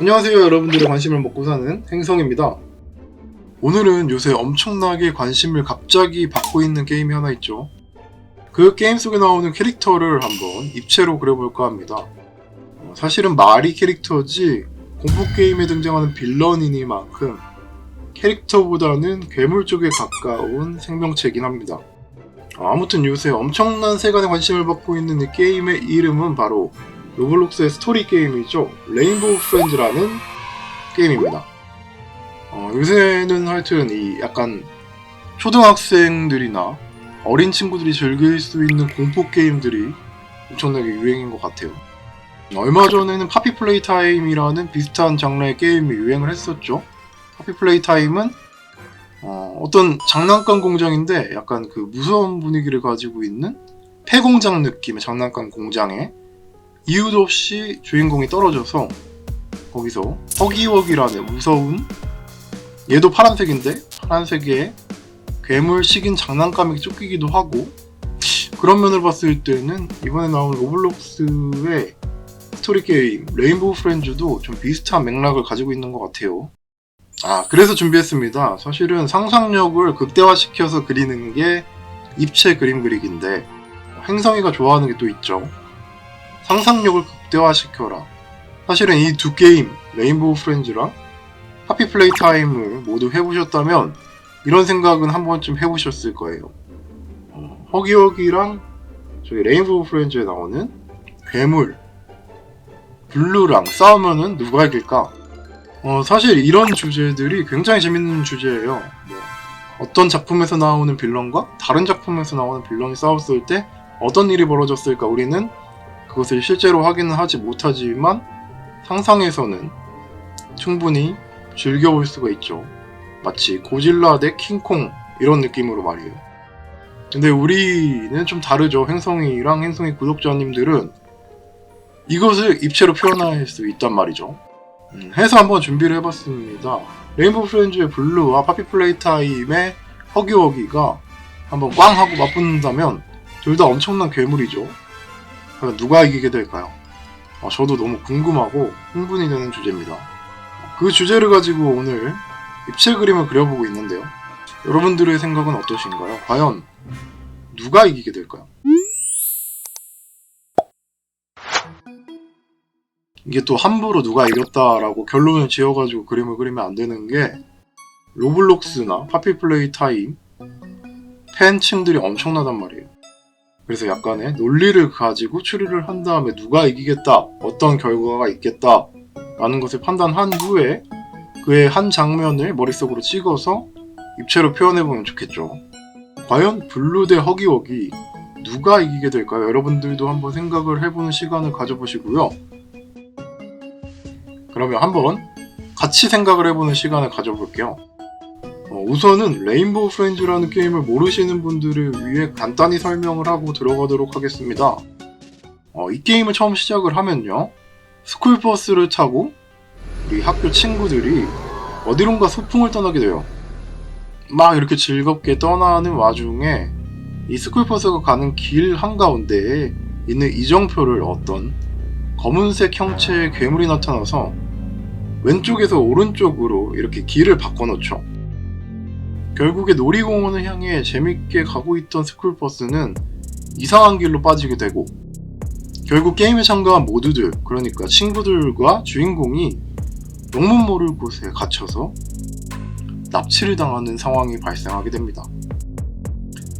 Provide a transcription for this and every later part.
안녕하세요 여러분들의 관심을 먹고 사는 행성입니다. 오늘은 요새 엄청나게 관심을 갑자기 받고 있는 게임이 하나 있죠. 그 게임 속에 나오는 캐릭터를 한번 입체로 그려볼까 합니다. 어, 사실은 말이 캐릭터지 공포게임에 등장하는 빌런이니만큼 캐릭터보다는 괴물 쪽에 가까운 생명체이긴 합니다. 어, 아무튼 요새 엄청난 세간의 관심을 받고 있는 이 게임의 이름은 바로 로블록스의 스토리 게임이죠. 레인보우 프렌즈라는 게임입니다. 어, 요새는 하여튼 이 약간 초등학생들이나 어린 친구들이 즐길 수 있는 공포 게임들이 엄청나게 유행인 것 같아요. 얼마 전에는 파피 플레이 타임이라는 비슷한 장르의 게임이 유행을 했었죠. 파피 플레이 타임은 어, 떤 장난감 공장인데 약간 그 무서운 분위기를 가지고 있는 폐공장 느낌의 장난감 공장에 이유도 없이 주인공이 떨어져서 거기서 허기워기라는 무서운 얘도 파란색인데 파란색에 괴물 식인 장난감이 쫓기기도 하고 그런 면을 봤을 때는 이번에 나온 로블록스의 스토리 게임 레인보우 프렌즈도 좀 비슷한 맥락을 가지고 있는 것 같아요. 아 그래서 준비했습니다. 사실은 상상력을 극대화시켜서 그리는 게 입체 그림 그리기인데 행성이가 좋아하는 게 또 있죠. 상상력을 극대화시켜라. 사실은 이 두 게임, 레인보우 프렌즈랑 하피 플레이 타임을 모두 해보셨다면 이런 생각은 한 번쯤 해보셨을 거예요. 어, 허기허기랑 저기 레인보우 프렌즈에 나오는 괴물, 블루랑 싸우면은 누가 이길까? 어, 사실 이런 주제들이 굉장히 재밌는 주제예요. 뭐, 어떤 작품에서 나오는 빌런과 다른 작품에서 나오는 빌런이 싸웠을 때 어떤 일이 벌어졌을까 우리는 그것을 실제로 확인은 하지 못하지만 상상에서는 충분히 즐겨볼 수가 있죠. 마치 고질라 대 킹콩 이런 느낌으로 말이에요. 근데 우리는 좀 다르죠. 행성이랑 행성이 구독자님들은 이것을 입체로 표현할 수 있단 말이죠. 음, 해서 한번 준비를 해봤습니다. 레인보우 프렌즈의 블루와 파피 플레이 타임의 허기허기가 한번 꽝 하고 맞붙는다면 둘 다 엄청난 괴물이죠. 과연 누가 이기게 될까요? 아, 저도 너무 궁금하고 흥분이 되는 주제입니다. 그 주제를 가지고 오늘 입체 그림을 그려보고 있는데요. 여러분들의 생각은 어떠신가요? 과연 누가 이기게 될까요? 이게 또 함부로 누가 이겼다라고 결론을 지어가지고 그림을 그리면 안 되는 게 로블록스나 파피플레이 타임 팬층들이 엄청나단 말이에요. 그래서 약간의 논리를 가지고 추리를 한 다음에 누가 이기겠다, 어떤 결과가 있겠다, 라는 것을 판단한 후에 그의 한 장면을 머릿속으로 찍어서 입체로 표현해보면 좋겠죠. 과연 블루 대 허기워기 누가 이기게 될까요? 여러분들도 한번 생각을 해보는 시간을 가져보시고요. 그러면 한번 같이 생각을 해보는 시간을 가져볼게요. 어, 우선은 레인보우 프렌즈라는 게임을 모르시는 분들을 위해 간단히 설명을 하고 들어가도록 하겠습니다. 어, 이 게임을 처음 시작을 하면요. 스쿨버스를 타고 우리 학교 친구들이 어디론가 소풍을 떠나게 돼요. 막 이렇게 즐겁게 떠나는 와중에 이 스쿨버스가 가는 길 한가운데에 있는 이정표를 어떤 검은색 형체의 괴물이 나타나서 왼쪽에서 오른쪽으로 이렇게 길을 바꿔놓죠. 결국에 놀이공원을 향해 재밌게 가고 있던 스쿨버스는 이상한 길로 빠지게 되고 결국 게임에 참가한 모두들 그러니까 친구들과 주인공이 영문 모를 곳에 갇혀서 납치를 당하는 상황이 발생하게 됩니다.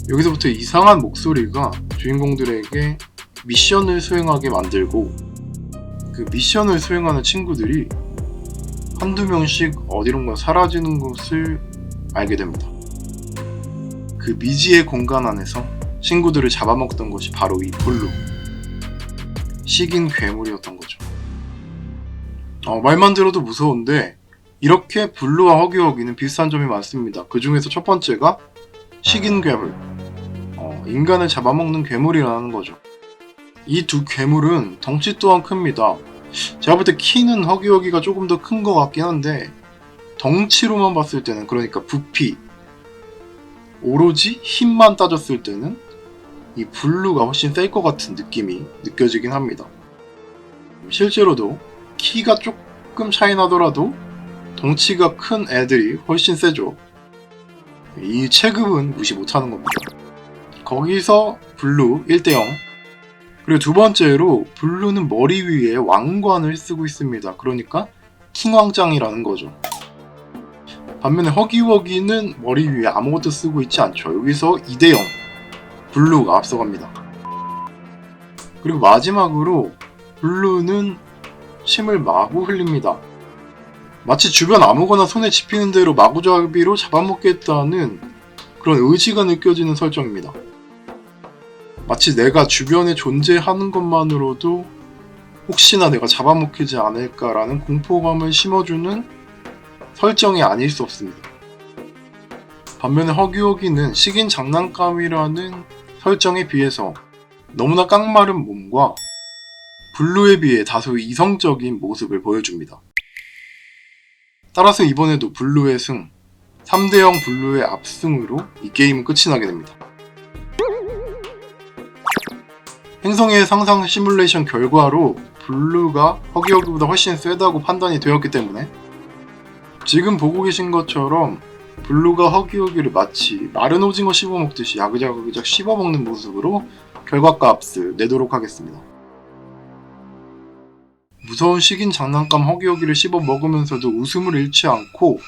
여기서부터 이상한 목소리가 주인공들에게 미션을 수행하게 만들고 그 미션을 수행하는 친구들이 한두 명씩 어디론가 사라지는 것을 알게 됩니다. 그 미지의 공간 안에서 친구들을 잡아먹던 것이 바로 이 블루 식인 괴물이었던 거죠. 어, 말만 들어도 무서운데 이렇게 블루와 허기허기는 비슷한 점이 많습니다. 그 중에서 첫 번째가 식인 괴물, 어, 인간을 잡아먹는 괴물이라는 거죠. 이 두 괴물은 덩치 또한 큽니다. 제가 볼 때 키는 허기허기가 조금 더 큰 것 같긴 한데 덩치로만 봤을 때는 그러니까 부피 오로지 힘만 따졌을 때는 이 블루가 훨씬 셀 것 같은 느낌이 느껴지긴 합니다. 실제로도 키가 조금 차이 나더라도 덩치가 큰 애들이 훨씬 세죠. 이 체급은 무시 못하는 겁니다. 거기서 블루 1대0 그리고 두 번째로 블루는 머리 위에 왕관을 쓰고 있습니다. 그러니까 킹왕짱이라는 거죠. 반면에 허기워기는 머리 위에 아무것도 쓰고 있지 않죠. 여기서 2대0 블루가 앞서갑니다. 그리고 마지막으로 블루는 침을 마구 흘립니다. 마치 주변 아무거나 손에 집히는 대로 마구잡이로 잡아먹겠다는 그런 의지가 느껴지는 설정입니다. 마치 내가 주변에 존재하는 것만으로도 혹시나 내가 잡아먹히지 않을까라는 공포감을 심어주는 설정이 아닐 수 없습니다. 반면에 허기허기는 식인 장난감이라는 설정에 비해서 너무나 깡마른 몸과 블루에 비해 다소 이성적인 모습을 보여줍니다. 따라서 이번에도 블루의 승, 3대0 블루의 압승으로 이 게임은 끝이 나게 됩니다. 행성의 상상 시뮬레이션 결과로 블루가 허기허기보다 훨씬 세다고 판단이 되었기 때문에 지금 보고 계신 것처럼 블루가 허기허기를 마치 마른 오징어 씹어먹듯이 야그자그작 씹어먹는 모습으로 결과값을 내도록 하겠습니다. 무서운 식인 장난감 허기허기를 씹어 먹으면서도 웃음을 잃지 않고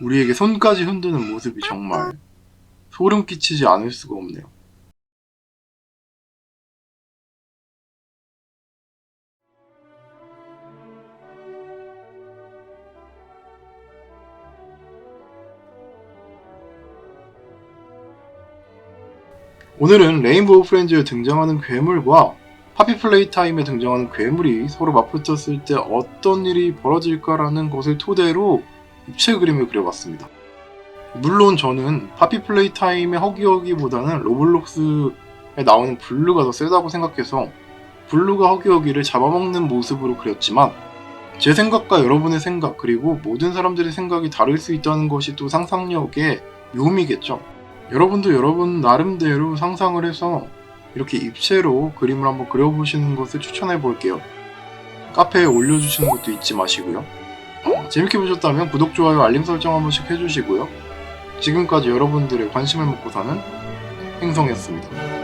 우리에게 손까지 흔드는 모습이 정말 소름 끼치지 않을 수가 없네요. 오늘은 레인보우 프렌즈에 등장하는 괴물과 파피 플레이 타임에 등장하는 괴물이 서로 맞붙었을 때 어떤 일이 벌어질까라는 것을 토대로 입체 그림을 그려봤습니다. 물론 저는 파피 플레이 타임의 허기허기보다는 로블록스에 나오는 블루가 더 세다고 생각해서 블루가 허기허기를 잡아먹는 모습으로 그렸지만 제 생각과 여러분의 생각 그리고 모든 사람들의 생각이 다를 수 있다는 것이 또 상상력의 묘미겠죠. 여러분도 여러분 나름대로 상상을 해서 이렇게 입체로 그림을 한번 그려보시는 것을 추천해 볼게요. 카페에 올려주시는 것도 잊지 마시고요. 어, 재밌게 보셨다면 구독, 좋아요, 알림 설정 한 번씩 해주시고요. 지금까지 여러분들의 관심을 먹고 사는 행성이었습니다.